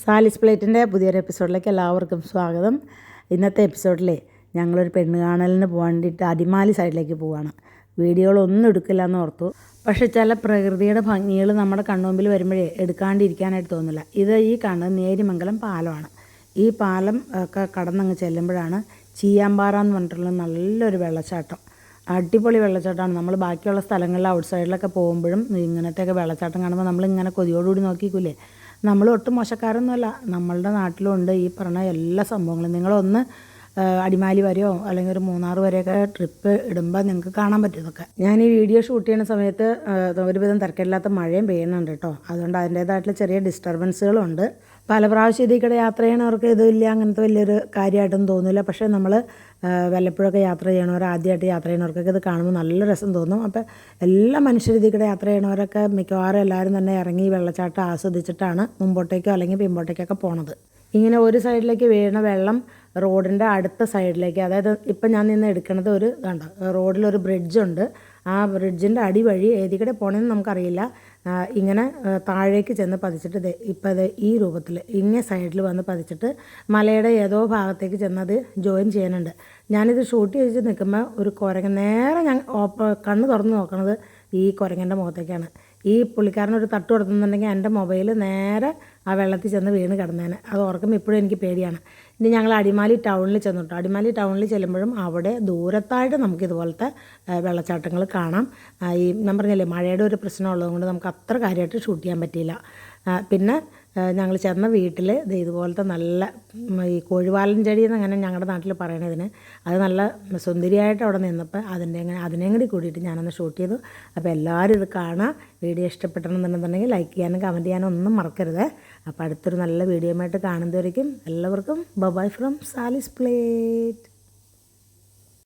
സാലിസ് പ്ലേറ്റിന്റെ പുതിയൊരു എപ്പിസോഡിലേക്ക് എല്ലാവർക്കും സ്വാഗതം. ഇന്നത്തെ എപ്പിസോഡിലെ ഞങ്ങളൊരു പെണ്ണ് കാണലിന് പോകാൻ വേണ്ടിയിട്ട് അടിമാലി സൈഡിലേക്ക് പോവാണ്. വീഡിയോകളൊന്നും എടുക്കില്ല എന്ന് ഓർത്തു. പക്ഷേ ചില പ്രകൃതിയുടെ ഭംഗികൾ നമ്മുടെ കണ്ണുമ്പിൽ വരുമ്പോഴേ എടുക്കാണ്ടിരിക്കാനായിട്ട് തോന്നില്ല. ഇത് ഈ കാണുന്നത് നേരിമംഗലം പാലമാണ്. ഈ പാലം ഒക്കെ കടന്നങ്ങ് ചെല്ലുമ്പോഴാണ് ചീയാമ്പാറ എന്ന് പറഞ്ഞിട്ടുള്ള നല്ലൊരു വെള്ളച്ചാട്ടം. അടിപൊളി വെള്ളച്ചാട്ടമാണ്. നമ്മൾ ബാക്കിയുള്ള സ്ഥലങ്ങളിൽ ഔട്ട് സൈഡിലൊക്കെ പോകുമ്പോഴും ഇങ്ങനത്തെയൊക്കെ വെള്ളച്ചാട്ടം കാണുമ്പോൾ നമ്മൾ ഇങ്ങനെ കൊതിയോടുകൂടി നോക്കിക്കൂലേ? നമ്മൾ ഒട്ടും മോശക്കാരൊന്നുമല്ല. നമ്മളുടെ നാട്ടിലുണ്ട് ഈ പറഞ്ഞ എല്ലാ സംഭവങ്ങളും. നിങ്ങളൊന്ന് അടിമാലി വരെയോ അല്ലെങ്കിൽ ഒരു മൂന്നാർ വരെയൊക്കെ ട്രിപ്പ് ഇടുമ്പോൾ നിങ്ങൾക്ക് കാണാൻ പറ്റും ഇതൊക്കെ. ഞാൻ ഈ വീഡിയോ ഷൂട്ട് ചെയ്യുന്ന സമയത്ത് ഒരുവിധം തിരക്കില്ലാത്ത മഴയും പെയ്യുന്നുണ്ട് കേട്ടോ. അതുകൊണ്ട് അതിന്റേതായിട്ടുള്ള ചെറിയ ഡിസ്റ്റർബൻസുകളുണ്ട് പല പ്രാവശ്യം ഇതിൽ കൂടെ യാത്ര ചെയ്യണവർക്ക് ഇതില്ല അങ്ങനത്തെ വലിയൊരു കാര്യമായിട്ടൊന്നും തോന്നില്ല പക്ഷേ നമ്മൾ വല്ലപ്പോഴൊക്കെ യാത്ര ചെയ്യണവർ ആദ്യമായിട്ട് യാത്ര ചെയ്യണവർക്കൊക്കെ ഇത് കാണുമ്പോൾ നല്ല രസം തോന്നും. അപ്പോൾ എല്ലാ മനുഷ്യരും കൂടെ യാത്ര ചെയ്യണവരൊക്കെ മിക്കവാറും എല്ലാവരും തന്നെ ഇറങ്ങി വെള്ളച്ചാട്ടം ആസ്വദിച്ചിട്ടാണ് മുമ്പോട്ടേക്കോ അല്ലെങ്കിൽ പിമ്പോട്ടേക്കൊക്കെ പോണത്. ഇങ്ങനെ ഒരു സൈഡിലേക്ക് വീണ വെള്ളം റോഡിന്റെ അടുത്ത സൈഡിലേക്ക് അതായത് ഇപ്പം ഞാൻ നിന്ന് എടുക്കുന്നത് ഒരു കണ്ട റോഡിലൊരു ബ്രിഡ്ജുണ്ട് ആ ബ്രിഡ്ജിന്റെ അടി വഴി ഏതിക്കടെ പോകണമെന്ന് നമുക്കറിയില്ല. ഇങ്ങനെ താഴേക്ക് ചെന്ന് പതിച്ചിട്ട് ഇപ്പം ഈ രൂപത്തിൽ ഇങ്ങേ സൈഡിൽ വന്ന് പതിച്ചിട്ട് മലയുടെ ഏതോ ഭാഗത്തേക്ക് ചെന്നത് ജോയിൻ ചെയ്യാനുണ്ട്. ഞാനിത് ഷൂട്ട് ചെയ്ത് നിൽക്കുമ്പോൾ ഒരു കുരങ്ങൻ നേരെ ഞാൻ ഓപ്പ കണ്ണ് തുറന്ന് നോക്കണത് ഈ കുരങ്ങന്റെ മുഖത്തേക്കാണ്. ഈ പുള്ളിക്കാരനൊരു തട്ട് കൊടുത്തുന്നുണ്ടെങ്കിൽ എന്റെ മൊബൈൽ നേരെ ആ വെള്ളത്തിൽ ചെന്ന് വീണ് കിടന്നേനെ. അത് ഓർക്കുമ്പോൾ ഇപ്പോഴും എനിക്ക് പേടിയാണ്. ഇനി ഞങ്ങൾ അടിമാലി ടൗണിൽ ചെന്നു കേട്ടോ അടിമാലി ടൗണിൽ ചെല്ലുമ്പോഴും അവിടെ ദൂരത്തായിട്ട് നമുക്ക് ഇതുപോലത്തെ വെള്ളച്ചാട്ടങ്ങൾ കാണാം. ഈ ഞാൻ പറഞ്ഞില്ലേ മഴയുടെ ഒരു പ്രശ്നം ഉള്ളതുകൊണ്ട് നമുക്ക് അത്ര കാര്യമായിട്ട് ഷൂട്ട് ചെയ്യാൻ പറ്റിയില്ല. പിന്നെ ഞങ്ങൾ ചെന്ന വീട്ടിൽ ദേ ഇതുപോലത്തെ നല്ല ഈ കോഴിവാലൻ ചെടി എന്നങ്ങനെ ഞങ്ങളുടെ നാട്ടിൽ പറയണതിന് അത് നല്ല സുന്ദരിയായിട്ട് അവിടെ നിന്നപ്പോൾ അതിന്റെ അങ്ങനെ അതിനെയും കൂടി കൂടിയിട്ട് ഞാനൊന്ന് ഷൂട്ട് ചെയ്തു. അപ്പോൾ എല്ലാവരും ഇത് കാണാം വീഡിയോ ഇഷ്ടപ്പെട്ടെന്നുണ്ടെന്നുണ്ടെങ്കിൽ ലൈക്ക് ചെയ്യാനും കമന്റ് ചെയ്യാനും ഒന്നും മറക്കരുത്. അപ്പോൾ അടുത്തൊരു നല്ല വീഡിയോ ആയിട്ട് കാണുന്നതായിരിക്കും എല്ലാവർക്കും ബബായ് ഫ്രം സാലിസ് പ്ലേറ്റ്.